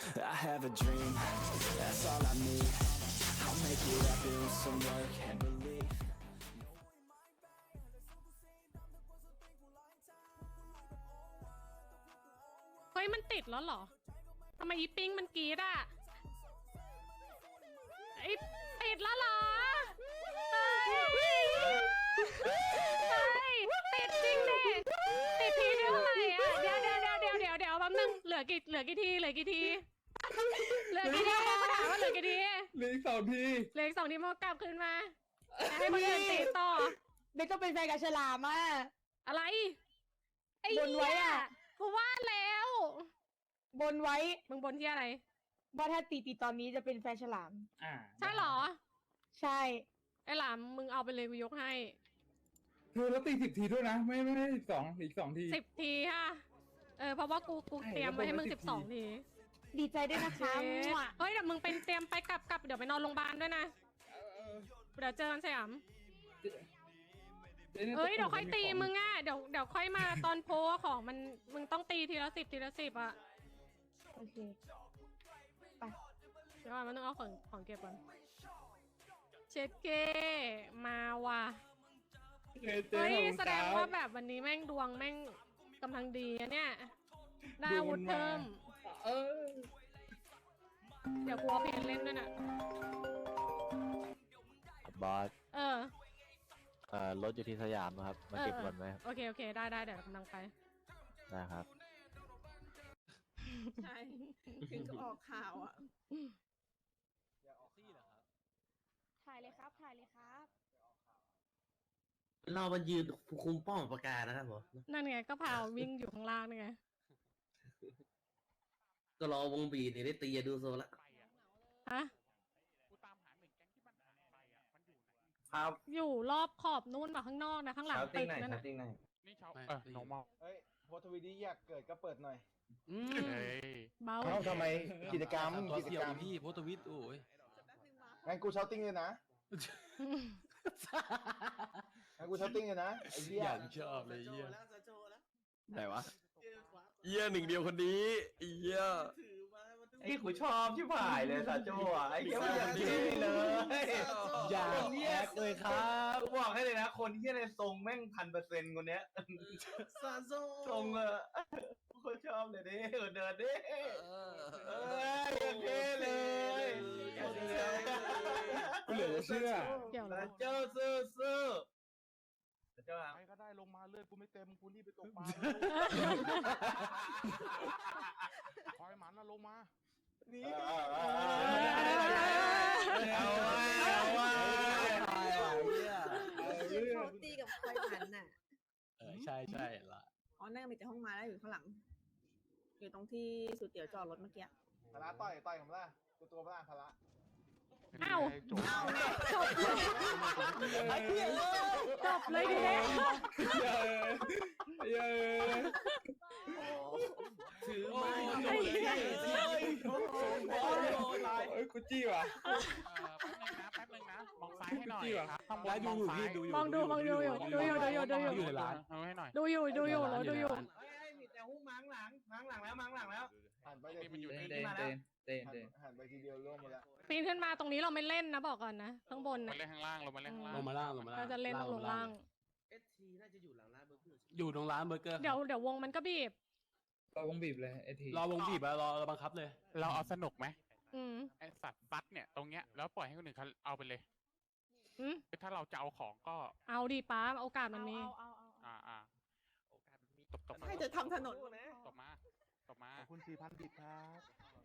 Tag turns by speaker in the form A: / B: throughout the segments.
A: I have a dream, that's all I need. I'll make it happen with some work and belief.
B: เฮ้ย มันติดแล้วเหรอ ทำไมอีปิ้งมันกรีดอะไอติดแล้วเหรอเฮ้ย ลือกี่เหลือกี่ทีเหลือกี่ทีเหลือกี่ทีมาถามว่าเหลือกี่ที
C: เหลืออีกสองที
B: เหลืออีกสองทีพอกลับคืนมาให้คนอื่นติดต่อ
D: เบนก็เป็นแฟนกับฉลามอะ
B: อะไรไอ้
D: บนไว้อะ
B: กูว่าแล้ว
D: บนไว้
B: มึงบนที่อะไร
D: ว่าถ้าตีตีตอนนี้จะเป็นแฟนฉลาม
C: อ่า
B: ใช่เหรอ
D: ใช่
B: ไอ้หลามมึงเอาไปเลยกูยกให้
C: เธอแล้วตีสิบทีด้วยนะ ไม่ไม่ไม่สิบสองอีกสองที
B: สิบทีค่ะ เออเพราะว่ากูกู
C: ใช่
B: เตรียมไว้ให้มึง
C: แล้ว
B: สิ
C: ก็
B: บสอง
C: 10
B: ที
D: ดีใจด้วยนะคะ
B: เจ๊
D: มั่ว
B: เฮ้ยเดี๋ยวมึงเป็นเตรียมไปกลับกลับเดี๋ยวไปนอนโรงพยาบาลด้วยนะ
C: เออ
B: เดี๋ยวเจอกันสยาม
C: เจ๊นี่
B: เอ้ยเดี๋ยว
C: ตะ
B: ค่อย
C: ปู
B: ตี
C: ข
B: มึงอะเดี๋ยวเดี๋ยวค่อยมาตอนโพสของมันมึงต้องตีทีละสิบทีละสิบอะ
D: โอเค
B: เดี๋ยวก่อนมันต้องเอาของของเก็บก่อนเช็ดเก้มาว่ะ
C: เจ๊เจ๊
B: เฮ้ย
C: ขอบคุณ
B: แสดง
C: ครับ
B: ว่าแบบวันนี้แม่งดวงแม่ง กำลังดีอะเนี่ยได้อาวุธ
C: ดวงมันมา
B: เพิ่ม
C: เออ
B: เดี๋ยวกลัวเพลงเล่นด้วยน่ะ
E: บอส
B: เออ
E: เอ่อรถอยู่ที่สยามนะครับ มา
B: เออ
E: เก็บ
B: เออ
E: ก่อนไหมครับ
B: โอเค โอเค ได้ได้เดี๋ยวกำลังไป
E: นะครับ
F: ใช่ ถึงก็ออกข่าวอะ
D: ถ่ายเลยครับ ถ่ายเลยครับ
G: เรามันยืนคุมป้อมปากกานะครับผม
B: นั่นไงก็พาวิ่งอยู่ข้างล่างนี่ไง
G: ก็รอวงบีดเนี่ยได้ตีอะดูโซละ
B: ฮะ
H: ครับ
B: อยู่รอบขอบนู่นแบบข้างนอกนะข้างหลัง
H: ชาว
B: ตึ
H: ติ้ง
B: ก
H: ไหน
B: นั่น
H: ชาว
B: น่ะ
H: ติ้งไหน
I: นี่ชาวเออ normal
H: เฮ้ยโพสต์ทวีตที่อยากเกิดก็เปิดหน่อย
I: เฮ้ย
B: เบา
H: เอ้าทำไมกิจกรรม
J: ตัว
H: กิจ
J: เสี่ย
H: ก
J: ว
H: รรม
J: พี่โพสต์ทวิตโอ้ย
H: งั้นกูชาวติ้งเลยนะ งั้นกูชาวติ้งเลยนะไอ้เหี้ย
J: อย่างชอบเลยเยี่ย
G: โชว์แล้ว
J: ไหนวะ
G: เจอขวา
J: เยี่ยหนึ่งเดียวคนนี้เยี่ย
G: ถือมามัน
H: ไอ้กูชอบชิบหายเลยซาโจอะไอ้เหี้ยมันอย่างนี้เลย
J: อย่าแอกเลยครับ
H: กูบอกให้เลยนะ คนที่ในทรงแม่งพันเปอร์เซ็นต์คนเนี้ย
G: ซาโซ
H: ทรงเออกูคนชอบเลยดิเดินดิเอ้ยอย่างเท่เลยอย่างเท่เลย
C: กูเหลือจะเชื่อ
B: เกี่ยว
H: ซา
B: แล้ว
H: โจสู้สู้ซาโจครับ
I: ใครก็ได้ลงมาเลือดกูไม่เต็มกูรีบไปตกปลาคอยหมันนะลงมา
H: นี่เอาไว้เอาไว้
F: เขาตีกับคอยหันน่ะ
J: เออใช่ใช่ละ
F: อ๋อนั่งมีแต่ห้องมาแล้วอยู่ข้างหลัง อยู่ตรงที่สุดเตี๋ยวจอดรถเมื่อกี้
H: พละต่อยต่อยผมละกูตัวพละพละ
B: เอ้า
I: จบ
B: จบเลย จบเลยดีแล้ว
C: เย้เย้
G: ถือ
J: โอ้
G: ไม้
J: ย
B: ไอ้เหี้ย
C: โอ้ยกูจี้ว่ะ
I: เออแป๊บนึงนะแป๊บนึงนะมองซ้ายให้หน่อย
C: จริงเหรอ
I: ครับข้างบน
J: ร้าน
I: ม
J: ดู
I: อง
J: อยู่
I: ซ้าย
J: พี่ดูอยู่
B: มองดูมองดูอยู่ดูอยู่ดูอยู่ดูอยู่
J: อยู่ในร้าน
I: เอาให้หน่อย
B: ดูอยู่ดูอยู่แล้วดูอยู่
H: เฮ้ยมีแต่หุ้งมังหลังมังหลังแล้วมังหลังแล้วหันไปเลย
I: นี่มันอยู่
H: ที
I: ใน
H: นี้มาแล้วหันไปทีเดียวล่วงหมดแล้ว
B: ปีนขึ้นมาตรงนี้เราไม่เล่นนะบอกก่อนนะข้างบน
I: มา
B: นะ
I: เล่นข้างล่างลงมาเล่นข้างล่าง
J: ลงมาล่างลงมาล่าง
B: เราจะเล่นลงลงล่าง
G: เอสทีน่าจะอยู่หลังร้านเบอร์เกอร์
J: อยู่ตรงร้านเบอร์เกอร์
B: เดี๋ยวเดี๋ยววงมันก็บีบ
C: เราวงบีบเลยไอที
J: รอวงบีบอะรอรอบังคับเลย
I: เราเอาสนุกไหม
B: อืม
I: ไอสัตว์ฟัดเนี่ยตรงเนี้ยแล้วปล่อยให้คนอื่นเขาเอาไปเลย
B: อืม
I: ถ้าเราจะเอาของก็
B: เอาดิป้าโอกาสมันมี
I: อ่าอ่าตบตบ
F: ใครจะทำถนน
I: ตบมาตบมา
H: ขอบคุณสี่พันดิบครับ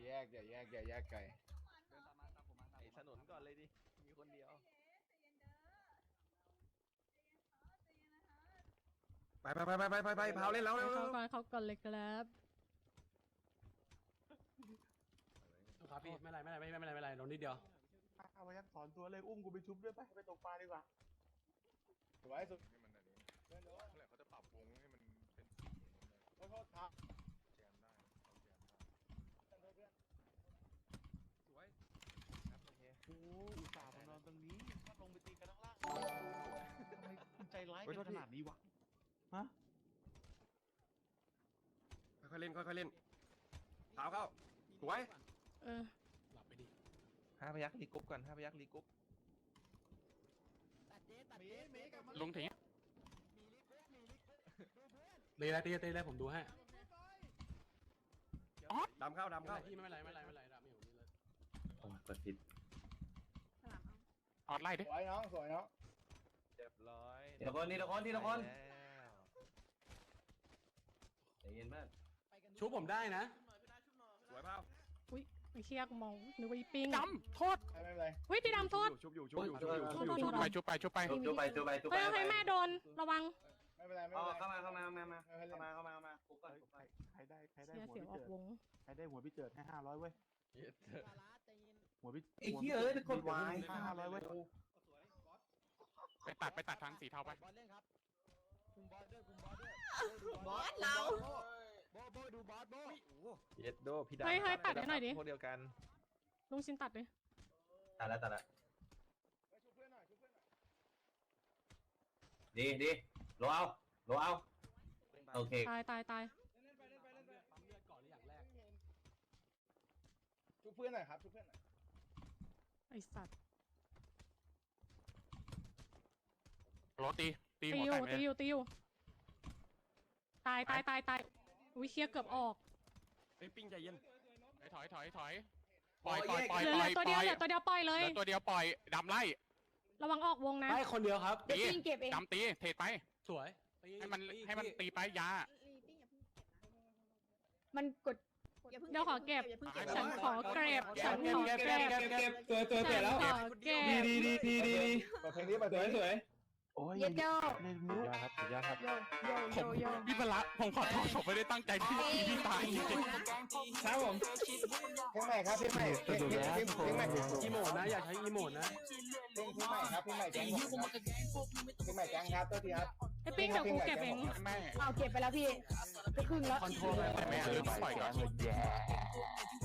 H: แยกอย่าแยกอย่าแยกไก่
J: ถ นนก่อนเลยดิ มีคนเดียว
H: ไปไปไปไปไปไปเผาเล่นแล้ว
B: เขาก่อนเขาก่อนเลยครับ
J: ครับพี่ไม่เป็นไรไม่เป็นไรไม่เป็นไรไม่เป็นไรลงนิดเดียว
I: เอาไปยักสอนตัวเลยอุ้มกูไปชุบด้วยไปไปตกปลาดีกว่า
H: สวยสุด
I: นี่มันอันนี้เมื่อไหร่เขาจะปรับวงให้มันเป็นสี
H: ขอโทษครับ
I: แจมได้แจมได้
J: สวย
I: โอ้อุตส่าห์มานอนตรงนี้ก็ลงไปตีกันข้างล่างทำไมคุณใจร้ายกันขนาดนี้วะ
H: ค่อยๆเล่นค่อยๆเล่นเผาเข้า สวย
B: เออ
J: หลับไปดิ
H: ห้าพยักรีกรุ๊ปก่อนห้าพยักรีกรุ๊ป
J: ลงถึงตีเลยตีเลยตีเลยผมดูให้
H: ดำเข้าดำ
J: ไม่
H: เข้า
J: พี่ไม่เป็นไรไม่เป็นไรไม่เป็นไรรับไม่อยู่นี่เลย
G: โอ้ยกดผิด
F: ข้างหลังเอา
J: ออดไล่ดิ
C: สวยน้องสวยน้อง
H: เรียบร้อย
G: ทีละคนทีละคนทีละคน
H: ไปแล้ว
G: ใจเย็นมาก
J: ชุบผมได้นะ
H: สวยเปล่า
B: อุ้ยไอ้เชียกมองนึกว่าอีปิง
J: จำโทษ
C: ไม่เป็นไร
B: อุ้ยตีดำโทษ
H: ชุบอยู่ชุบอยู่ชุบอยู่
B: โท
H: ชุบ
B: ษ
H: อยู่
B: โทษโทษ
J: ไปชุบไปชุบไป
G: จุบไปจุบไปจุบไป
B: เฮ้ยเฮ้ยแม่โดนระวัง
C: ไม่เป็นไรไม่
G: เอา
C: เป็นไร
G: เข้ามาเข้ามาเข้ามามา
C: ไม่เป็นไร
G: เข้ามาเข้ามาเข้ามาคุกก่อนคุกก่อน
I: ใครได้ใครได้
B: เสีย
I: หัว
B: เสียง
I: พี่
B: ออ
I: เจิ
B: ก
I: ด
B: วง
I: ใครได้หัวพี่เจิดให้ห้าร้อยเว้ย หัวพี่
G: ไอ้เหี้ยเอ้ยเป็นคนวาย
I: ห้าร้อยเว้ย
J: ไปตัดไปตัดทางสีเทาไป
F: บอสเรา
H: เย็ดโดพี่ดำ
B: เฮ้ยเฮ้ยตัดให้หน่อยดิ
H: พวกเดียวกัน
B: ลุงชินตัดดิ
G: ตัดแล้วตัดแล้ว
C: ชุบเพื่อนหน่อยชุบเพื่อนหน่อย
G: ดีดีโลเอาโลเอาโอเค
B: ตายตายตาย
C: เล่นไปเล่นไปเล่นไป
J: ปั๊มเลือดก่อนหรืออย่างแรก
C: ชุบเพื่อนหน่อยครับชุบเพื่อนหน่อย
B: ไอสัตว์
J: รถตี ตี
B: ตี
J: หัว
B: อ
J: ไก่
B: ยู่
J: ไป
B: ตีอยู่ตีอยู่ตายตายตายตายอุ้ยเชียเกือบออก
J: ไอ้ปิ้งใจเย็นถอยถอยถอยปล่อยปล่อยปล่อย
B: เหลือ
J: ป
B: เห
J: ล่
B: ลื
J: อย
B: อตัว
J: ป
B: เดียว
J: ล่อย
B: เหลือตัวเดียวปล่อยเลย
J: เหลือตัวเดียวปล่อยดำไล่
B: ระวังออกวงนะ
J: ได้คนเดียวครับ
D: เดี๋ยวปิ้งเก็บเอง
J: ดำตีเทไป สวยให้มันให้มันตีไปยา
F: ลีปิ้งอย่าเพิ่งเก็บนะ
D: มันกด
F: อย่าเพิ่ง
B: เดี๋ยวขอเก็บ
F: อย่าเพิ่งเก็บ
B: ฉันขอเก็บฉันขอ
C: เก็บ
B: เก็
C: เก็บบเก็บเก็บเก็บสวยสวยสวย
B: ฉั
C: แล้ว
B: นขอเก็บ
C: ดีดีดีดีดีดีเปิดเพลงนี้เปิดสวยสวย
I: โอ้ย
D: เย็ดโย
I: ในนิ้ว
H: ยอดครับสุดยอดครับ
D: โยโยโยโย
J: พี่พละผมขอโทษผมไม่ได้ตั้งใจที่พี่พี่ตายจริง
C: ครับผมเพลงใหม่ครับเพลงใหม่เพลงเพลงเพลงเพลงใหม่
J: อีโมดนะอย่าใช้อีโมดนะ
C: เพลงเพลงใหม่ครับเพลงใหม่แก๊งผมครับเพลงใหม่แก๊งครับตัวทีครับ
B: ไอปิ้งเดี๋ยวกูเก็บเอง
J: แม่
D: เอาเก็บไปแล้วพี่ไปครึ่งแล้ว
J: คอนโทรลไปแม่ลืมปล่อยก่อน
C: ขอ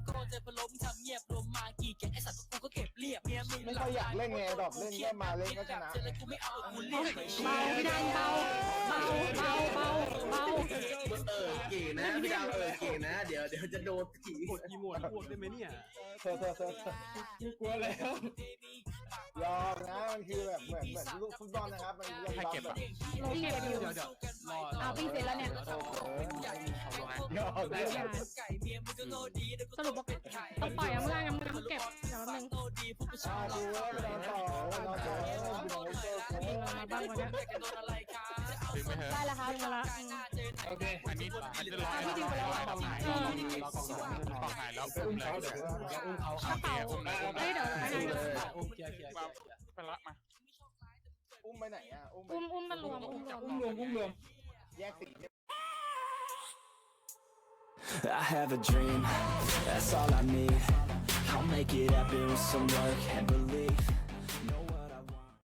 G: ย
C: อยากเล่นไงดอกเล่นก็มาเล่นก็ชนะ
B: เบาพี่ดังเบาเบาเบาเบาเบา
G: เออเก่งนะพี่ดาวเออเก่งนะ เดี๋ยวเดี๋ยวจะโดนถี
J: กดอีหมดพวกได้ไหมเนี่ย
C: เธอเธอเธอกลัวแล้ว ยอมนะมันคือแบบเหมือนเหมือนลูกฟุตบอลนะครับมันเล่น
J: ใคร
C: บอล
J: เก็บ
C: แบบ
J: อะ
B: โลเก็บอยู่
J: เดี๋ยวเดี๋ยวรอ
D: เอาปิ้งเสร็จแล้วเนี่ย
C: ยอมเลย
B: สรุปว่าต้องปล่อยอะเมื่อไงมึงมึงเก็บเดี๋ยวแป๊บนึง
C: อ่าดูว่าไปนอนต่อไปนอนต่ออยู่ในโซ่
B: มีเงินมาบ้างวันเนี้ย
J: ดึงไปเถอะ
D: ได้แล้วครับ
B: ดึงมาละอืม
C: โอเค
J: อันนี้อันนี้รอให้รอให้กองหายรอกองหายกองหา ยแล้ว
C: ไปอุ้มเขาเดี๋ยวเดี๋ยวอุ้มเขา
B: กระเป๋า
J: อุ้ม
B: เฮ้ยเดี๋ยวไปไหนเดี๋ยว
J: อุ้มเคลียร์เคลียร์ไปละมา
C: อุ้มไปไหนอะอุ้มไป
B: อุ้มอุ้มมันรวมอุ้มรวม
C: อุ้มรวมอุ้มรวมแยกสี
A: I have a dream, that's all I need I'll make it happen with some work and belief